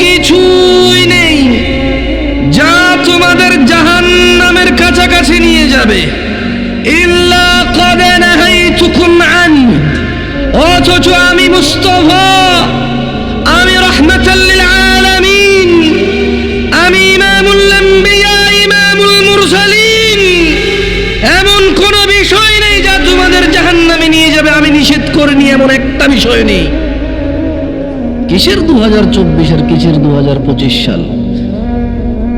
কিছুই নেই। যা তোমাদের জাহান্নামের কাছাকাছি নিয়ে যাবে। অথচ আমি মুস্তফা। আমি রহমাতাল্লিল আমি মুরসালিন। এমন কোন বিষয় নেই যা জাহান্নামে নিয়ে যাবে। আমি নিষেধ করিনি, এমন একটা বিষয় নেই। কিসের দু হাজার চব্বিশের কিসের দু হাজার পঁচিশ সাল?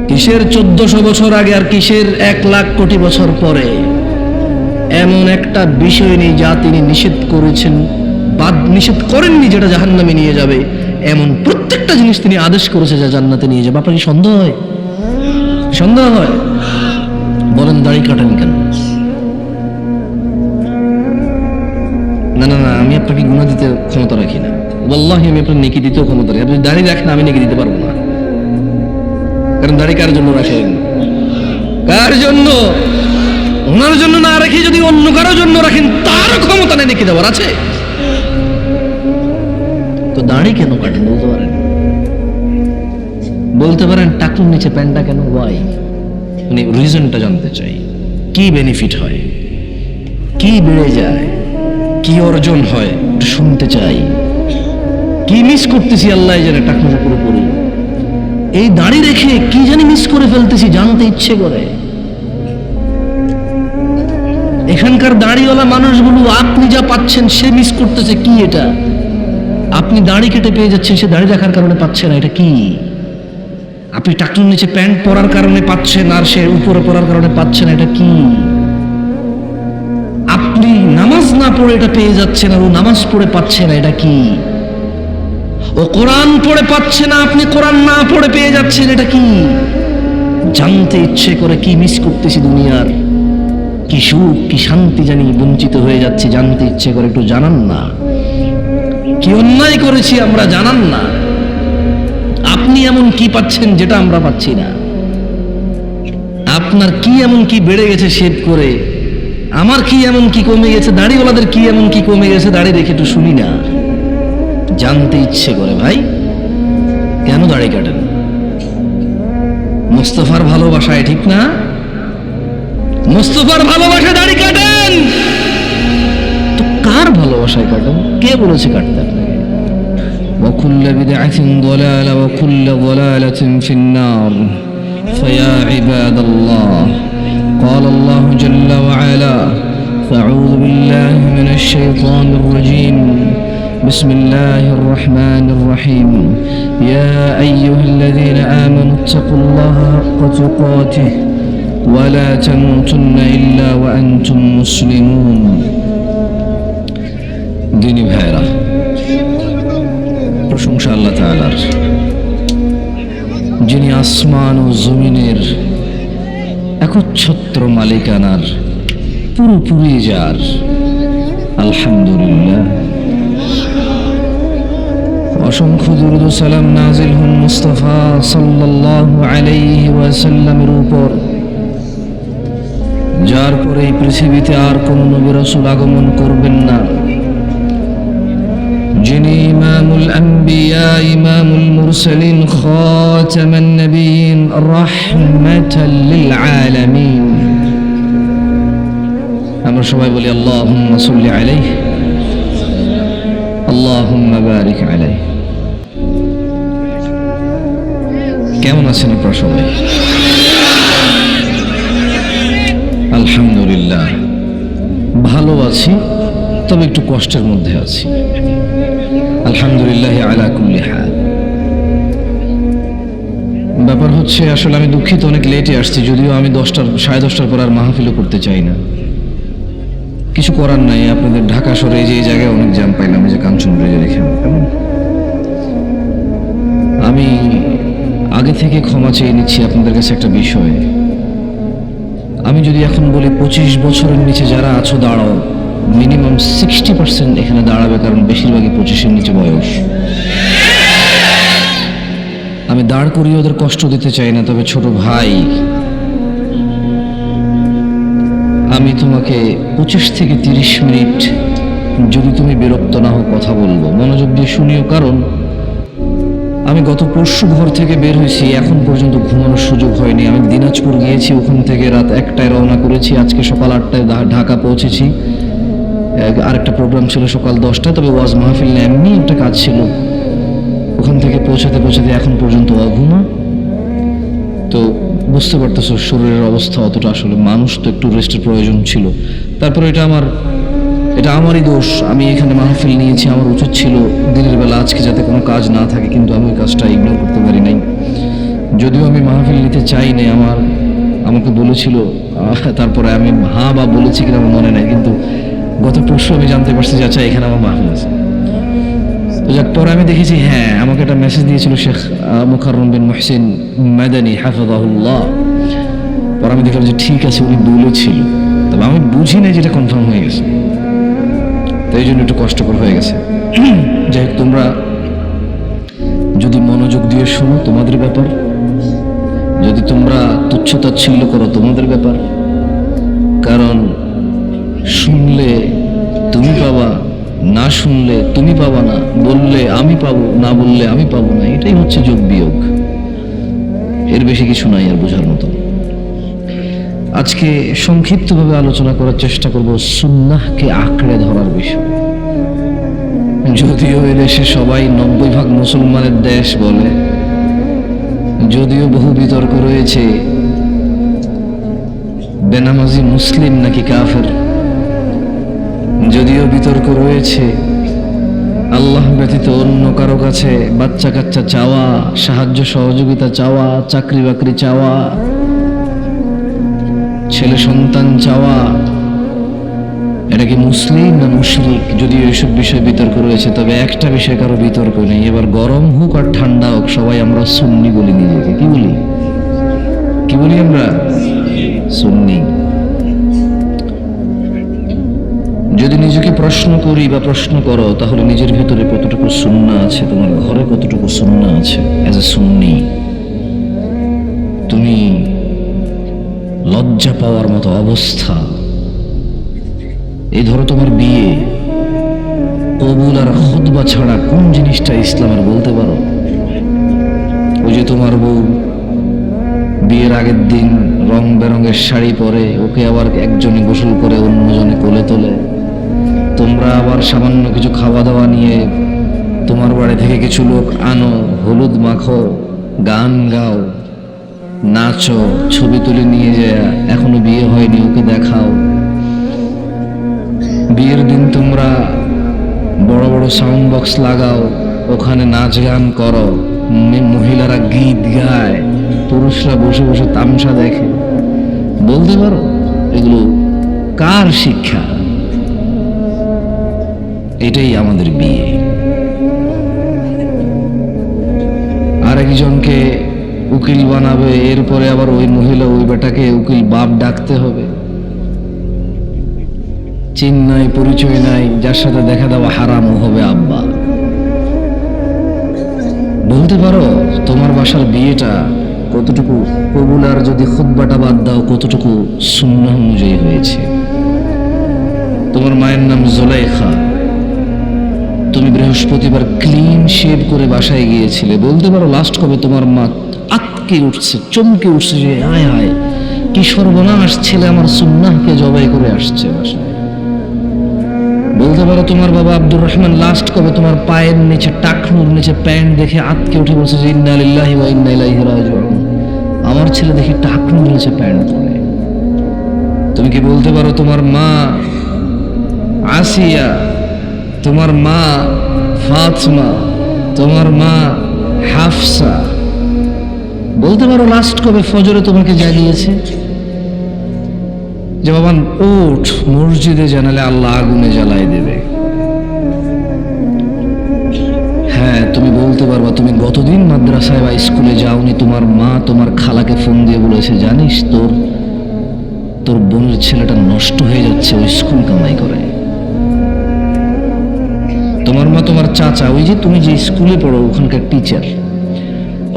কিসের চোদ্দশো বছর আগে আর কিসের এক লাখ কোটি বছর পরে? এমন একটা বিষয় নেই যা তিনি নিষেধ করেছেন, বাদ নিষেধ করেননি যেটা জাহান্নামে নিয়ে যাবে, এমন প্রত্যেকটা জিনিস তিনি আদেশ করেছে যা জান্নাতে নিয়ে যাবে। আপনার কি সন্দেহ হয়? সন্দেহ হয়? বলেন, দাড়ি কাটেন কেন? না না না, আমি আপনাকে গুণা দিতে ক্ষমতা রাখি না। বল্লাহি আমি আপনার নেকি দিতেও ক্ষমতা রাখি। আপনি দাড়ি রাখেন, আমি নেকি দিতে পারব না। কারণ দাড়ি কার জন্য রাখেন কার জন্য? ওনার জন্য না রাখি, যদি অন্য কারোর জন্য রাখেন তার ক্ষমতা নেই নেকি দেওয়ার, আছে? তো দাড়ি কেন কাটেন, বলতে পারেন? বলতে পারেন, টাকুর নিচে প্যান্টটা কেন? ওয়াই মানে রিজনটা জানতে চাই। কি বেনিফিট হয়? কি বেড়ে যায়? কি অর্জন হয়? শুনতে চাই। কি মিস করতেছি আল্লাহ জানে টাকুর পুরোপুরি এই দাড়ি রেখে কি জানি মিস করে ফেলতেছি জানতে ইচ্ছে করে। এখানকার দাড়িওয়ালা মানুষগুলো আপনি যা পাচ্ছেন সে মিস করতেছে কি এটা? আপনি দাড়ি কেটে পেয়ে যাচ্ছেন, সে দাড়ি রাখার কারণে পাচ্ছে না, এটা কি? আপনি টাকুর নিচে প্যান্ট পরার কারণে পাচ্ছেন আর সে উপরে পরার কারণে পাচ্ছে না, এটা কি? আপনি নামাজ না পড়ে এটা পেয়ে যাচ্ছেন আর ও নামাজ পড়ে পাচ্ছে না, এটা কি? ও কোরআন পড়ে পাচ্ছে না, আপনি কোরআন না পড়ে পেয়ে যাচ্ছেন, এটা কি? জানতে ইচ্ছে করে কি মিস করতেছি দুনিয়ার? কি সুখ, কি শান্তি জানি বঞ্চিত হয়ে যাচ্ছে, জানতে ইচ্ছে করে, একটু জানান না। কি অন্যায় করেছি আমরা জানান না। আপনি এমন কি পাচ্ছেন যেটা আমরা পাচ্ছি না? আপনার কি এমন কি বেড়ে গেছে শেভ করে? আমার কি এমন কি কমে গেছে? দাড়িওয়ালাদের কি এমন কি কমে গেছে? দাড়ি রেখে একটু শুনি না। জানতে ইচ্ছে করে ভাই কেন দাড়ি কাটেন মুস্তফার ভালোবাসায় ঠিক না মুস্তফার ভালোবাসায় দাড়ি কাটেন তো কার ভালোবাসায় কাটেন কে বলেছে কাটতে আপনাকে وكل بدعة ضلالة وكل ضلالة في النار فيا عباد الله قال الله جل وعلا فأعوذ بالله من الشيطان الرجيم بسم الله الرحمن الرحيم يا أيها الذين آمنوا اتقوا الله حق تقاته ولا تموتن إلا وأنتم مسلمون ديني بهيرة প্রশংসা আল্লাহ তাআলার যিনি আসমান ও জমিনের একচ্ছত্র মালিকানার পুরোপুরি যার আলহামদুলিল্লাহ অসংখ্য দুরুদ সালাম নাজিল হুন মুস্তাফা সাল্লাল্লাহু আলাইহি ওয়াসাল্লামের উপর। যার পরে এই পৃথিবীতে আর কোন নবী রাসূল আগমন করবেন না। যিনি ইমামুল আম্বিয়া, ইমামুল মুরসালিন, খাতামান নবিয়িন রাহমাতাল লিল আলামিন। আমরা সবাই বলি, আল্লাহুম্মা সাল্লি আলাইহি। আল্লাহুম্মা বারিক আলাইহি। কেমন আছেন আপনারা সবাই? আলহামদুলিল্লাহ। ভালো আছি, তবে একটু কষ্টের মধ্যে আছি। আলহামদুলিল্লাহ আলা কুল্লি হাল। ব্যাপার হচ্ছে, আসলে আমি দুঃখিত, অনেক লেটে আসছি, যদিও আমি দশটার, সাড়ে দশটার পর আর মাহফিলও করতে চাই না। কিছু করার নাই, আপনাদের ঢাকা শহরে যে এই জায়গায় অনেক জ্যাম পাইলাম যে কাঞ্চন ব্রিজের এখানে কেমন? আমি আগে থেকে ক্ষমা চেয়ে নিচ্ছি আপনাদের কাছে একটা বিষয়। আমি যদি এখন বলি পঁচিশ বছরের নিচে যারা আছো দাঁড়াও, মিনিমাম সিক্সটি পার্সেন্ট এখানে দাঁড়াবে, কারণ বেশিরভাগই পঁচিশের নিচে বয়স। আমি দাঁড় করিয়ে ওদের কষ্ট দিতে চাই না, তবে ছোট ভাই আমি তোমাকে পঁচিশ থেকে তিরিশ মিনিট যদি তুমি বিরক্ত না হও কথা বলব। মনোযোগ দিয়ে শুনিও, কারণ আমি গত পরশু ঘর থেকে বের হয়েছি, এখন পর্যন্ত ঘুমানোর সুযোগ হয়নি। আমি দিনাজপুর গিয়েছি, ওখান থেকে রাত একটায় রওনা করেছি। আজকে সকাল আটটায় ঢাকা পৌঁছেছি। আরেকটা প্রোগ্রাম ছিল সকাল দশটায় তবে ওয়াজ মাহফিল এমনি একটা কাজ ছিল। ওখান থেকে পৌঁছাতে পৌঁছাতে এখন পর্যন্ত অঘুমা। তো বুঝতে পারতেছো, শরীরের অবস্থা অতটা আসলে, মানুষ তো একটু রেস্টের প্রয়োজন ছিল। তারপরে এটা আমার, এটা আমারই দোষ। আমি এখানে মাহফিল নিয়েছি, আমার উচিত ছিল দিনের বেলা আজকে যাতে কোনো কাজ না থাকে, কিন্তু আমি ওই কাজটা ইগনোর করতে পারি নাই। যদিও আমি মাহফিল নিতে চাই নাই, আমার, আমাকে বলেছিল তারপরে আমি হ্যাঁ বা বলেছি কিনা আমার মনে নাই, কিন্তু গত পরশু আমি জানতে পারছি যে আচ্ছা এখানে আমার মাহফিল আছে। যাক পরে আমি দেখেছি হ্যাঁ আমাকে একটা মেসেজ দিয়েছিল শেখ আহ, মুখাররম বিন মহসিন মাদানী হাফাজাহুল্লাহ। পরে আমি দেখলাম যে ঠিক আছে উনি বলেছিল তবে আমি বুঝি না যেটা কনফার্ম হয়ে গেছে। তো এই জন্য একটু কষ্টকর হয়ে গেছে। যাই হোক তোমরা যদি মনোযোগ দিয়ে শোনো তোমাদের ব্যাপার যদি তোমরা তুচ্ছ তাচ্ছিল্য করো তোমাদের ব্যাপার কারণ শুনলে তুমি পাবা না শুনলে তুমি পাবা না, বললে আমি পাবো, না বললে আমি পাবো না, এটাই হচ্ছে যোগ বিয়োগ। এর বেশি কিছু নাই আর বোঝার মতো। আজকে সংক্ষিপ্তভাবে আলোচনা করার চেষ্টা করব সুন্নাহকে আঁকড়ে ধরার বিষয়। যদিও এ দেশে সবাই নব্বই ভাগ মুসলমানের দেশ বলে, যদিও বহু বিতর্ক রয়েছে, বেনামাজি মুসলিম নাকি কাফের? যদিও বিতর্ক রয়েছে, আল্লাহ ব্যতীত অন্য কারও কাছে বাচ্চা কাচ্চা চাওয়া, সাহায্য সহযোগিতা চাওয়া চাকরি বাকরি চাওয়া, ছেলে সন্তান চাওয়া, এটা কি মুসলিম না মুশরিক? যদিও এইসব বিষয়ে বিতর্ক রয়েছে, তবে একটা বিষয়ে কারও বিতর্ক নেই। এবার গরম হোক আর ঠান্ডা হোক, সবাই আমরা সুন্নি বলি নিজেকে। কি বলি? কি বলি আমরা? সুন্নি। প্রশ্ন করি বা প্রশ্ন করো, তাহলে নিজের ভিতরে কতটুকু সুন্না আছে, তোমার ঘরে কতটুকু সুন্না আছে অ্যাজ এ সুন্নি তুমি লজ্জা পাওয়ার মতো অবস্থা। এই ধরো তোমার বিয়ে। কবুল আর খুতবা ছাড়া কোন জিনিসটা ইসলামের বলতে পারো? ওই যে তোমার বউ, বিয়ের আগের দিন রং বেরঙের শাড়ি পরে, ওকে আবার একজনে গোসল করে অন্যজনে কোলে তোলে। তোমরা আবার সামান্য কিছু খাওয়া দাওয়া নিয়ে তোমার বাড়ি থেকে কিছু লোক আনো, হলুদ মাখো, গান গাও, নাচো, ছবি তুলে নিয়ে যায় এখনও বিয়ে হয়নি, ওকে দেখাও। বিয়ের দিন তোমরা বড় বড় সাউন্ড বক্স লাগাও, ওখানে নাচ গান করো মহিলারা গীত গায়, পুরুষরা বসে বসে তামসা দেখে। বলতে পারো, এগুলো কার শিক্ষা? এটাই আমাদের বিয়ে। আরেকজনকে উকিল বানাবে, এরপরে আবার ওই মহিলা ওই বেটাকে উকিল বাপ ডাকতে হবে। চিন নাই, পরিচয় নাই, যার সাথে দেখা দেওয়া হারামও হবে আব্বা। বলতে পারো, তোমার বাসার বিয়েটা কতটুকু কবুল আর যদি খুদ্বাটা বাদ দাও, কতটুকু শূন্য অনুযায়ী হয়েছে। তোমার মায়ের নাম জোলাইখা। বৃহস্পতিবার ক্লিন শেভ করে বাসায় গিয়েছিলে। বলতে পারো লাস্ট কবে তোমার মা আটকে উঠছে, চমকে উঠছে যে, আয় আয় কি সর্বনাশ ছেলে আমার সুন্নাহকে জবাই করে আসছে বলতে পারো তোমার বাবা আব্দুর রহমান লাস্ট কবে তোমার পায়ের নিচে টাকনুর নিচে প্যান্ট দেখে আটকে উঠে বলছে যে, ইন্না লিল্লাহি ওয়া ইন্না ইলাইহি রাজিউন। আমার ছেলে দেখি টাকনুর নিচে প্যান্ট পরে। তুমি কি বলতে পারো তোমার মা আসিয়া, তোমার মা ফাতমা, তোমার মা হাফসা। বলতে পারো লাস্ট কবে ফজরে তোমাকে জাগিয়েছে যে বাবা ওঠ মসজিদে জানালে আল্লাহ আগুনে জ্বালাই দেবে। হ্যাঁ তুমি বলতে পারবা, তুমি গতদিন মাদ্রাসায় বা স্কুলে যাওনি, তোমার মা তোমার খালাকে ফোন দিয়ে বলেছে, জানিস তোর তোর বোনের ছেলেটা নষ্ট হয়ে যাচ্ছে ওই স্কুল কামাই করে। তোমার তোমার চাচা, ওই যে তুমি যে স্কুলে পড়ো ওখানকার টিচার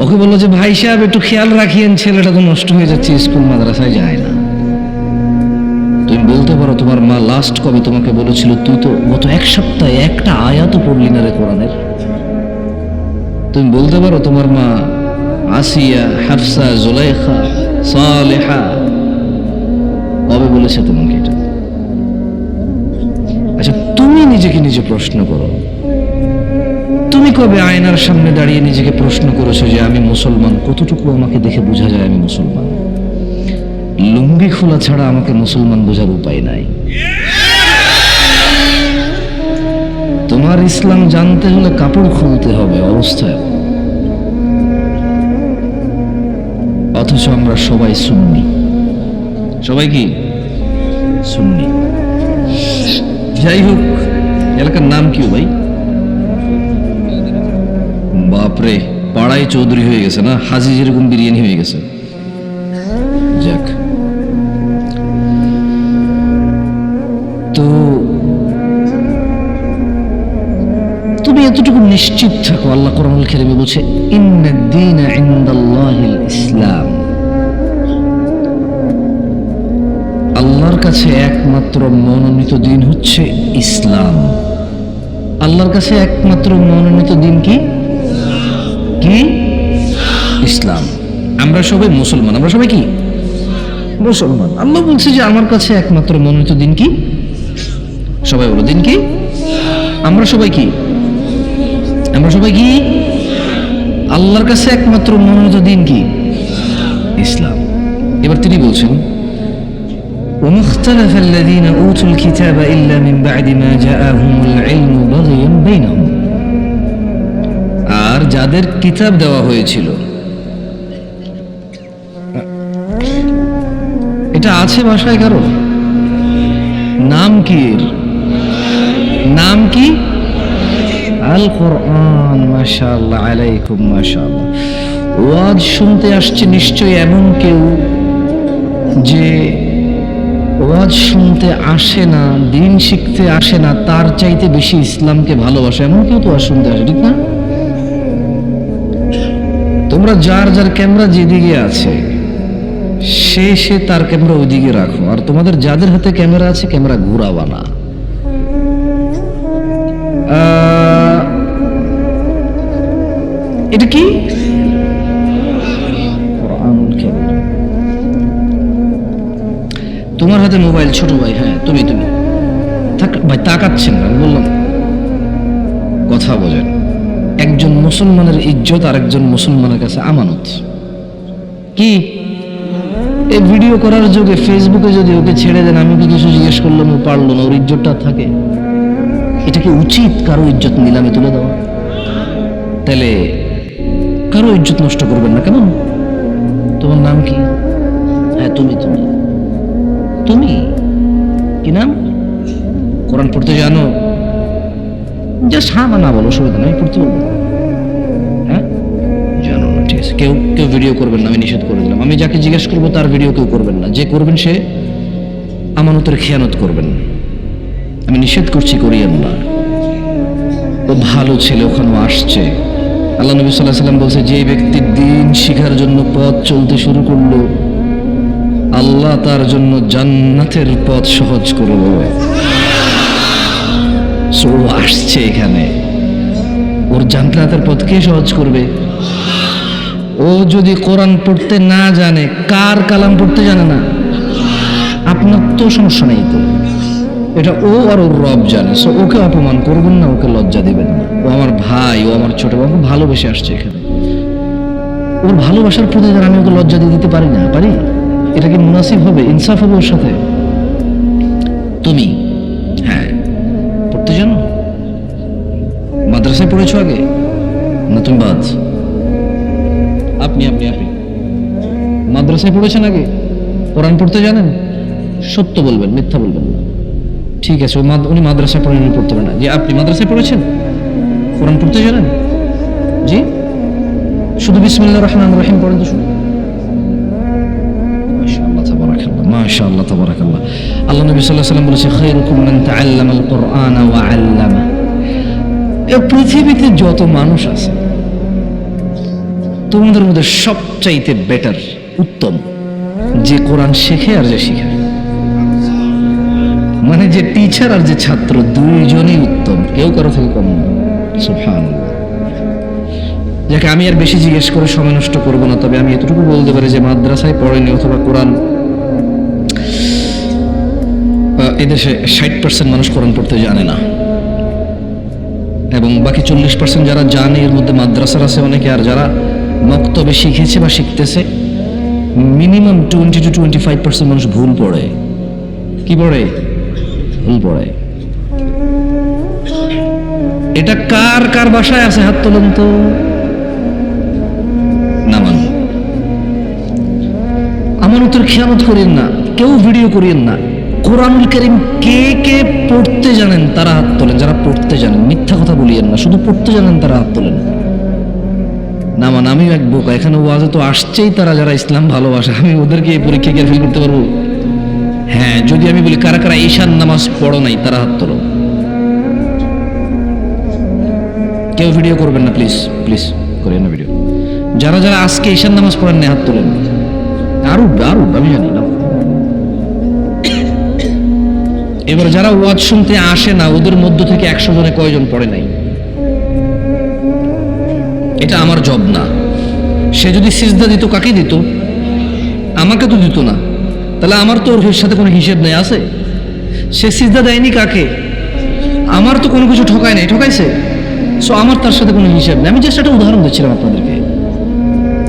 ওকে বলল যে, ভাই সাহেব, একটু খেয়াল রাখিয়েন, ছেলেটা তো নষ্ট হয়ে যাচ্ছে, স্কুল মাদ্রাসায় যায় না। তুমি বলতে পারো, তোমার মা লাস্ট কবে তোমাকে বলেছিল, তুই তো গত এক সপ্তাহে একটা আয়াতও পড়লি না রে কোরআনের? তুমি বলতে পারো, তোমার মা আসিয়া হাফসা জুলাইখা, সালেহা, কবে বলেছে তোমাকে এটা? আচ্ছা তুমি নিজেকে নিজে প্রশ্ন করো। কবে আয়নার সামনে দাঁড়িয়ে নিজেকে প্রশ্ন করেছ যে আমি মুসলমান? কতটুকু আমাকে দেখে বোঝা যায় আমি মুসলমান? লুঙ্গি খোলা ছাড়া আমাকে মুসলমান বোঝার উপায় নাই। তোমার ইসলাম জানতে হলে কাপড় খুলতে হবে অবস্থায় অথচ আমরা সবাই সুন্নি। সবাই কি? সুন্নি। যাই হোক, এলাকার নাম কি ভাই? বাপরে, পাড়ায় চৌধুরী হয়ে গেছে না? হাজি যেরকম বিরিয়ানি হয়ে গেছে। যাক। তো তুমি এতটুকু নিশ্চিত থাকো, আল্লাহ কোরআনুল কারীমে বলছে ইন্নাদ-দীনা ইনদাল্লাহিল ইসলাম। আল্লাহর কাছে একমাত্র মনোনীত দিন হচ্ছে ইসলাম। আল্লাহর কাছে একমাত্র মনোনীত দিন কি? কি ইসলাম আমরা সবাই মুসলমান আমরা সবাই কি মুসলমান আল্লাহ বলছে যে আমার কাছে একমাত্র মনোনীত দিন কি সবাই বলো দিন কি আমরা সবাই কি আমরা সবাই কি আল্লাহর কাছে একমাত্র মনোনীত দিন কি ইসলাম এবার তিনি বলছেন وما اختلف الذين أوتوا الكتاب إلا من بعد ما جاءهم العلم بغيا بينهم আর যাদের কিতাব দেওয়া হয়েছিল। এটা আছে ভাষায় কারও? নাম কি এর? নাম কি? আল কোরআন মাশাআল্লাহ, আলাইকুম, মাশাআল্লাহ। ওয়াজ শুনতে আসছে নিশ্চয়ই এমন কেউ যে ওয়াজ শুনতে আসে না, দিন শিখতে আসে না, তার চাইতে বেশি ইসলামকে ভালোবাসে। এমন কেউ তো ওয়াজ শুনতে আসে, ঠিক না? তোমরা যার যার ক্যামেরা যেদিকে আছে, সে সে তার ক্যামেরা ওইদিকে রাখো। আর তোমাদের যাদের হাতে ক্যামেরা আছে, ক্যামেরা ঘুরাবা না। এটা কি? তোমার হাতে মোবাইল, ছোট ভাই হ্যাঁ তুমি তুমি। ভাই, তাকাচ্ছেন না বললাম, কথা বোঝেন। একজন মুসলমানের ইজ্জত আর একজন মুসলমানের কাছে আমানত। কি? এই ভিডিও করার যোগে ফেসবুকে যদি ওকে ছেড়ে দেন, আমি কি কিছু জিজ্ঞেস করলাম, ও পারল না, ওর ইজ্জতটা থাকে? এটা কি উচিত কারও ইজ্জত নিলামে তুলে দেওয়া তাহলে কারও ইজ্জত নষ্ট করবেন না কেমন? তোমার নাম কি? হ্যাঁ তুমি তুমি। তুমি? কি নাম? কোরআন পড়তে জানো? জাস্ট হ্যাঁ বা না বলো অসুবিধা নেই পড়তে বলব হ্যাঁ? জানো না ঠিক আছে। কেউ কেউ ভিডিও করবেন না আমি নিষেধ করে দিলাম। আমি যাকে জিজ্ঞেস করব তার ভিডিও কেউ করবেন না। যে করবেন সে আমানতের খেয়ানত করবেন। আমি নিষেধ করছি করিয়েন না। ও ভালো ছেলে ওখানে আসছে। আল্লাহ নবী সাল্লাহ সাল্লাম বলছে যে ব্যক্তির দিন শিখার জন্য পথ চলতে শুরু করল আল্লাহ তার জন্য জান্নাতের পথ সহজ করে দেবে So, ও আসছে এখানে। ওর জান্নাতের পথ কে সহজ করবে? ও যদি কোরআন পড়তে না জানে, কার কালাম পড়তে জানে না? আপনার তো সমস্যা নেই তো। এটা ও আর ওর রব জানে, সো ওকে অপমান করবেন না, ওকে লজ্জা দেবেন না। ও আমার ভাই, ও আমার ছোট বাবু ভালোবেসে আসছে এখানে। ওর ভালোবাসার প্রতিদান আমি ওকে লজ্জা দিয়ে দিতে পারি না, পারি? এটা কি মুনাসিব হবে, ইনসাফ হবে ওর সাথে? তুমি মাদ্রাসায় আগে? না তুমি বাদ আপনি আপনি আপনি। মাদ্রাসায় পড়েছেন আগে? কোরআন পড়তে জানেন? সত্য বলবেন মিথ্যা বলবেন না। ঠিক আছে উনি মাদ্রাসায় পড়েন উনি পড়তে পারেন না। যে আপনি মাদ্রাসায় পড়েছেন? কোরআন পড়তে জানেন? জি? শুধু বিসমিল্লাহ রহমান রহিম পড়েন তো মাশাআল্লাহ তাবারাকাল্লাহ তাবারাকাল্লাহ। আল্লাহ নবী সাল্লাল্লাহু আলাইহি সাল্লাম বলেছে খায়রুকুম মান তাআল্লামা আল কুরআনা ওয়া আল্লামা। পৃথিবীতে যত মানুষ আছে, তোমাদের মধ্যে সবচাইতে বেটার উত্তম, যে কোরআন শেখে আর যে শিখায় মানে যে টিচার আর যে ছাত্র, দুইজনই উত্তম, কেউ কারও থেকে কম যাকে আমি আর বেশি জিজ্ঞেস করে সময় নষ্ট করব না, তবে আমি এতটুকু বলতে পারি যে মাদ্রাসায় পড়েনি অথবা কোরআন এদেশে ষাট পার্সেন্ট মানুষ কোরআন পড়তে জানে না। এবং বাকি চল্লিশ পার্সেন্ট যারা জানে, এর মধ্যে মাদ্রাসার আছে অনেকে, আর যারা মক্তবে শিখেছে বা শিখতেছে minimum twenty two twenty five percent মানুষ ভুল পড়ে। কি পড়ে? ভুল পড়ে। এটা কার কার বাসায় আছে? হাত তোলেন তো। নামান আমানতের খেয়ানত করেন না। কেউ ভিডিও করিয়েন না। কোরআনুল করিম কে কে পড়তে জানেন তারা হাত তোলেন। যারা পড়তে জানেন, মিথ্যা কথা বলিয়েন না, শুধু পড়তে জানেন তারা হাত তোলেন। না মানে আমিও এক বোকা, এখানে ওয়াজে তো আসছেই তারা যারা ইসলাম ভালোবাসে, আমি ওদেরকে এই পরীক্ষা গিয়ে ফেল করতে পারব? হ্যাঁ যদি আমি বলি কারা কারা ঈশান নামাজ পড়ো নাই, তারা হাত তোলো। কেউ ভিডিও করবেন না প্লিজ প্লিজ করেন না ভিডিও যারা যারা আজকে ঈশান নামাজ পড়েন না হাত তোলেন। আরও আরও আমি জানি। এবার যারা ওয়াজ শুনতে আসে না, ওদের মধ্য থেকে একশো জনে কয়জন পড়ে নাই? এটা আমার জব না। সে যদি সিজদা দিত, কাকে দিত? আমাকে তো দিত না। তাহলে আমার তো ওর সাথে কোনো হিসেব নেই, আছে? সে সিজদা দেয়নি কাকে? আমার তো কোনো কিছু ঠকায় নাই, ঠকাইছে? সো আমার তার সাথে কোনো হিসেব নেই। আমি জাস্ট একটা উদাহরণ দিচ্ছিলাম আপনাদেরকে।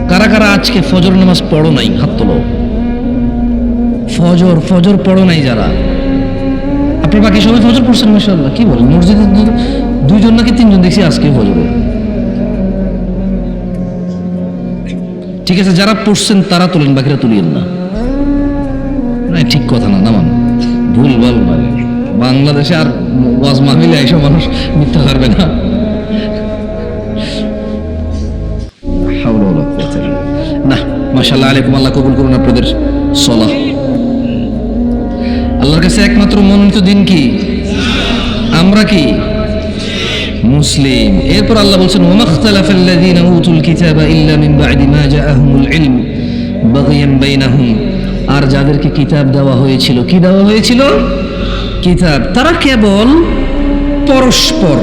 কারা কারা আজকে ফজর নামাজ পড়ো নাই? হাত তোলো। ফজর ফজর পড়ো নাই যারা। আপনি বাকি সবাই ফজর পড়ছেন মাসাল্লাহ কি বলেন? মসজিদে দুইজন নাকি তিনজন দেখছি আজকে ফজরে ঠিক আছে, যারা পড়ছেন তারা তোলেন, বাকিরা তুলিয়েন না। ঠিক কথা না, নামান। ভুল ভালো মানে। বাংলাদেশে আর ওয়াজ মাহমিলে এইসব মানুষ মিথ্যা পারবে না। না, মাশাআল্লাহ, আলাইকুম আল্লাহ, কবুল করুন আপনাদের সলাহ। আল্লাহর কাছে একমাত্র মনোনীত দিন কি? আমরা কি? মুসলিম। এরপর আল্লাহ বলছেন ওমাখতালাফাল্লাযীনা উতুল কিতাবা ইল্লা মিন বা'দি মা জাআহুমুল ইলম বাগিয়ান বাইনাহুম। আর যাদেরকে কিতাব দেওয়া হয়েছিল, কি দেওয়া হয়েছিল? কিতাব। তারা কেবল পরস্পর,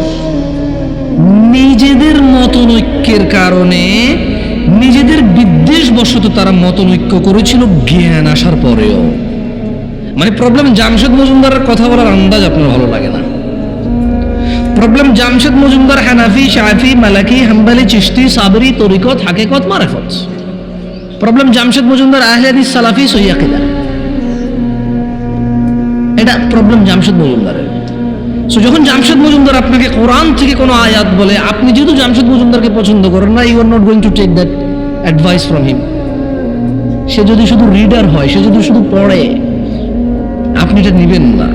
নিজেদের মতনৈক্যের কারণে নিজেদের বিদ্বেষবশত তারা মতনৈক্য করেছিল, জ্ঞান আসার পরেও। মানে প্রবলেম জামশেদ মজুমদারের কথা বলার আন্দাজ আপনার ভালো লাগে না। প্রবলেম জামশেদ মজুমদার হানাফি, শাফি, মালাকি, হাম্বালি, চিশতি, সাবরি, তরিকত, হাকিকত, মারাফত। প্রবলেম জামশেদ মজুমদার আহলে হাদিস, সালাফি সহিয়াকিদা এটা প্রবলেম জামশেদ মজুমদারের। সো যখন জামশেদ মজুমদার আপনাকে কোরআন থেকে কোনো আয়াত বলে, আপনি যেহেতু জামশেদ মজুমদারকে পছন্দ করেন না you are not going to take that advice from him সে যদি শুধু রিডার হয়, সে যদি শুধু পড়ে আপনি এটা নেবেন না।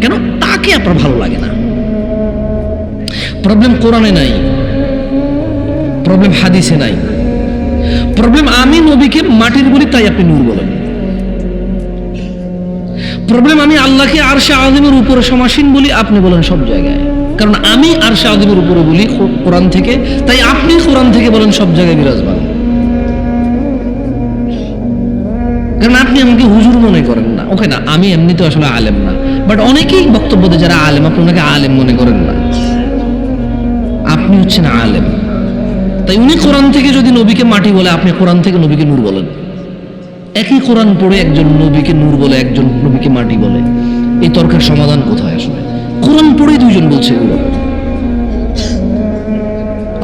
কেন? তাকে আপনার ভালো লাগে না। প্রবলেম কোরআনে নাই। প্রবলেম হাদিসে নাই। প্রবলেম আমি নবীকে মাটির বলি তাই আপনি নূর বলেন। প্রবলেম আমি আল্লাহকে আরশে আজমের উপরে সমাসীন বলি আপনি বলেন সব জায়গায়। কারণ আমি আরশে আজমের উপরে বলি কোরআন থেকে, তাই আপনি কোরআন থেকে বলেন সব জায়গায় বিরাজমান। কারণ আপনি আমাকে হুজুর মনে করেন না। ওকে না, আমি এমনিতে আসলে আলেম না। বাট অনেকেই বক্তব্য দেয় যারা আলেম, আপনি ওনাকে আলেম মনে করেন না। আপনি হচ্ছেন আলেম। তাই উনি কোরআন থেকে যদি নবীকে মাটি বলে, আপনি কোরআন থেকে নবীকে নূর বলেন। একই কোরআন পড়ে একজন নবীকে নূর বলে, একজন নবীকে মাটি বলে। এই তর্কের সমাধান কোথায় আসলে? কোরআন পড়েই দুইজন বলছে এগুলো।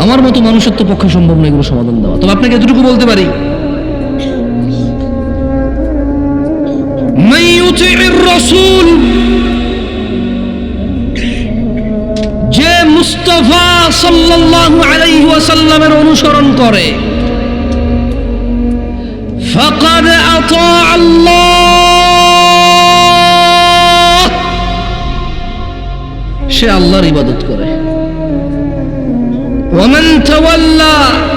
আমার মতো মানুষের তো পক্ষে সম্ভব নয় এগুলো সমাধান দেওয়া। তবে আপনাকে এতটুকু বলতে পারি من يطع الرسول যে মুস্তফা সাল্লাল্লাহু আলাইহি ওয়াসাল্লামের অনুসরণ করে ফাকাদ আতা আল্লাহ সে আল্লাহর ইবাদত করে ওমান তাওয়াল্লা আর যে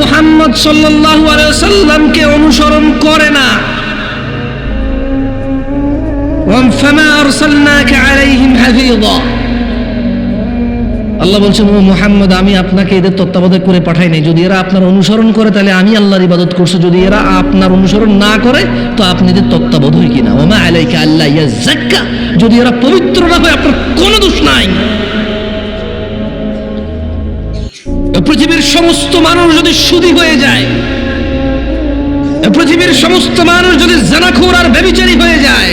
মুহাম্মদ সাল্লাল্লাহু আলাইহি সাল্লামকে অনুসরণ করে না। আরসালনাকা আলাইহিম আল্লাহ বলছেন, ও মোহাম্মদ, আমি আপনাকে এদের তত্ত্বাবধায়ক করে পাঠাই নাই। যদি এরা আপনার অনুসরণ করে, তাহলে আমি আল্লাহর ইবাদত করছি। যদি এরা আপনার অনুসরণ না করে, তো আপনি এদের তত্ত্বাবধায়ক কিনা? ওমা আলাইকা আল্লাহ ইয়া যদি এরা পবিত্র না হয়, আপনার কোনো দোষ নাই। পৃথিবীর সমস্ত মানুষ যদি সুদী হয়ে যায় পৃথিবীর সমস্ত মানুষ যদি জানাখোর আর ব্যবিচারী হয়ে যায়,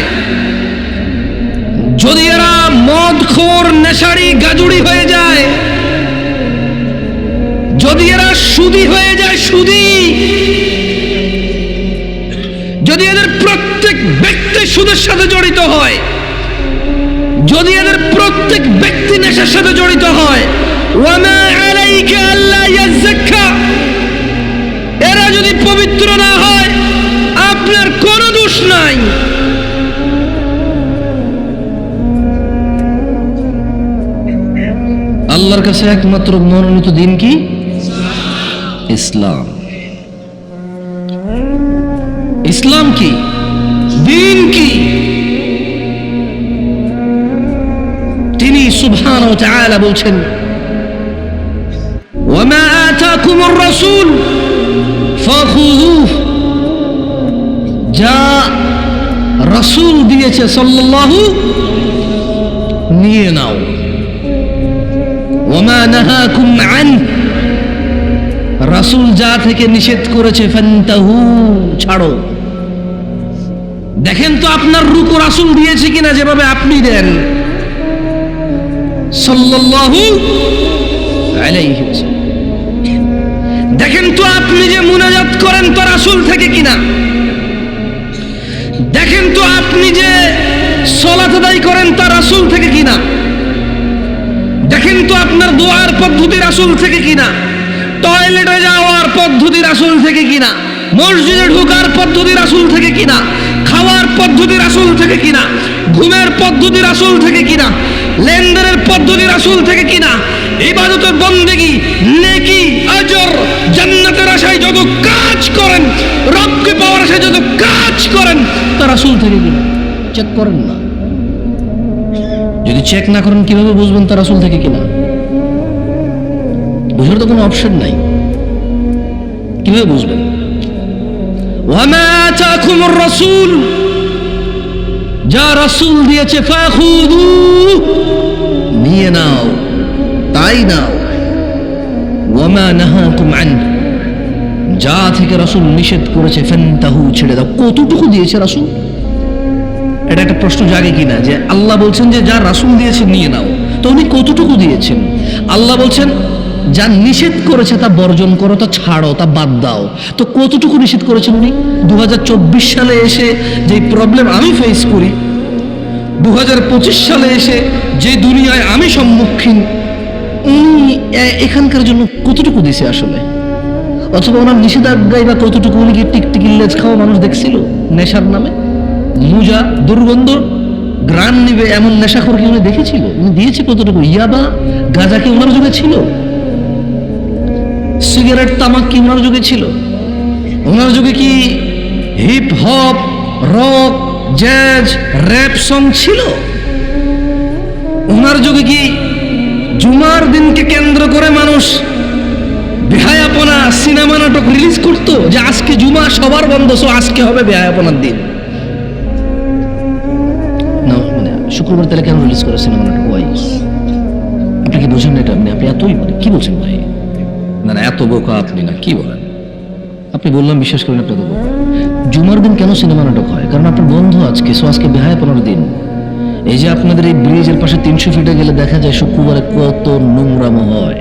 যদি এরা মদখোর, নেশারি, গাজুড়ি হয়ে যায়, যদি এরা সুদী হয়ে যায়, সুদী, যদি এদের প্রত্যেক ব্যক্তি সুদের সাথে জড়িত হয়, যদি এদের প্রত্যেক ব্যক্তি নেশার সাথে জড়িত হয়, ওয়ামা দোষ আল্লাহর কাছে একমাত্র মনোনীত দিন কি? ইসলাম। ইসলাম কি? দিন কি? তিনি সুবহান ও তাআলা বলছেন ওয়ামা আতাকুমুর রাসূল, ফাখুযুহ। যা রসুল দিয়েছে সাল্লাল্লাহু, নিয়ে নাও। আন, রাসূল যা থেকে নিষেধ করেছে, ফান্তাহু, ছাড়ো। দেখেন তো আপনার রুকু রাসূল দিয়েছে কিনা, যেভাবে আপনি দেন। দেখেন তো আপনি যে মুনাজাত করেন তো রাসুল থেকে কিনা। দেখেন তো আপনি যে সলাত আদায় করেন তা রাসূল থেকে কিনা? দেখেন তো আপনার দোয়ার পদ্ধতি রাসূল থেকে কিনা? টয়লেটে যাওয়ার পদ্ধতি রাসূল থেকে কিনা? মসজিদে ঢোকার পদ্ধতি রাসূল থেকে কিনা? খাওয়ার পদ্ধতি রাসূল থেকে কিনা? ঘুমের পদ্ধতি রাসূল থেকে কিনা? লেনদেনের পদ্ধতি রাসূল থেকে কিনা? ইবাদতের বন্দেগি রাসূল থেকে কিনা চেক করেন না। যদি চেক না করেন, কীভাবে বুঝবেন তা রাসূল থেকে কিনা? বুঝার তো কোনো অপশন নাই। কীভাবে বুঝবেন? ওয়ামা যা রাসূল দিয়েছে, ফাখুদু, নিয়ে নাও, তাই নাও। ওয়ামা যা থেকে রাসূল নিষেধ করেছে, ফান্তাহু ছেড়ে দাও। কতটুকু দিয়েছে রাসূল? এটা একটা প্রশ্ন জাগে কিনা যে আল্লাহ বলছেন যে যা রাসূল দিয়েছে নিয়ে নাও। তো উনি কতটুকু দিয়েছেন? আল্লাহ বলছেন, যা নিষেধ করেছে তা বর্জন করো, তা ছাড়ো, তা বাদ দাও। তো কতটুকু নিষেধ করেছেন উনি? দু হাজার চব্বিশ সালে এসে যে প্রবলেম আমি ফেস করি দু হাজার পঁচিশ সালে এসে যে দুনিয়ায় আমি সম্মুখীন, উনি এখানকার জন্য কতটুকু দিছে আসলে? অথবা ওনার নিষেধাজ্ঞায় বা কতটুকু উনি কি টিকটিকি লেজ খাওয়া মানুষ দেখছিল? নেশার নামে? মুজা, দুর্গন্ধ, গ্রান নিবে এমন নেশাখোর কি উনি দেখেছিল? উনি দিয়েছে কতটুকু? ইয়াবা, গাঁজা কি ওনার যুগে ছিল? সিগারেট, তামাক কি ওনার যুগে ছিল? ওনার যুগে কি hip hop rock jazz rap song ছিল? ওনার যুগে কি জুমার দিনকে কেন্দ্র করে মানুষ বেহায়াপনা সিনেমা নাটক রিলিজ করতো? যে আজকে জুমা সবার বন্ধ, সো আজকে হবে বেহায়াপনার দিন। শুক্রবার তাহলে কেন রিলিজ করে সিনেমা নাটক ওয়াই আপনি কি বোঝেন না এটা? আপনি আপনি এতই মানে কি বলছেন ভাই? না না, এত বোকা আপনি না, কি বলেন? আপনি বললাম, বিশ্বাস করেন আপনি বোকা। জুমার দিন কেন সিনেমা নাটক হয়? কারণ আপনার বন্ধ আজকে সো আজকে বেহায় পনেরো দিন। এই যে আপনাদের এই ব্রিজের পাশে তিনশো ফিটে গেলে দেখা যায় শুক্রবারে কত নোংরাম হয়।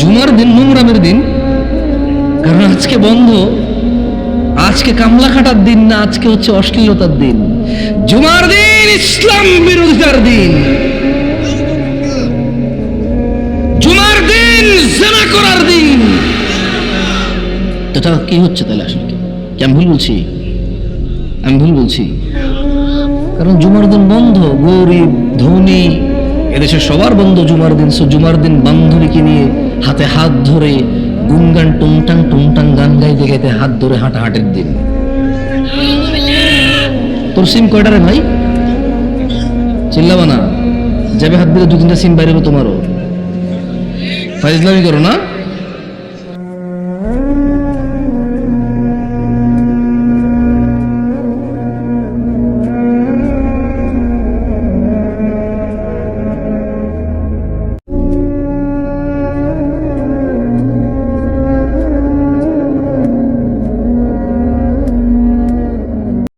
জুমার দিন নোংরামের দিন, কারণ আজকে বন্ধ। আজকে কামলা খাটার দিন না, আজকে হচ্ছে অশ্লীলতার দিন। জুমার দিন, ইসলাম বিরোধিতার দিন। জুমার দিন, জেনা করার দিন। কি হচ্ছে তাহলে আসলে কি আমি ভুল বলছি? আমি ভুল বলছি? কারণ জুমার দিন বন্ধ, গরিব, ধনী, এদেশে সবার বন্ধ জুমার দিন। সো জুমার দিন বান্ধবীকে নিয়ে হাতে হাত ধরে গুনগান টুংটাং টুংটাং গান গাইতে গাইতে হাত ধরে হাঁটা হাটের দিন। তোর সিম কয়টা রে ভাই? চিল্লাবা না। যাবে হাত দিলে দু তিনটা সিম বাইরে তোমারও। ফাইজলামি করো না।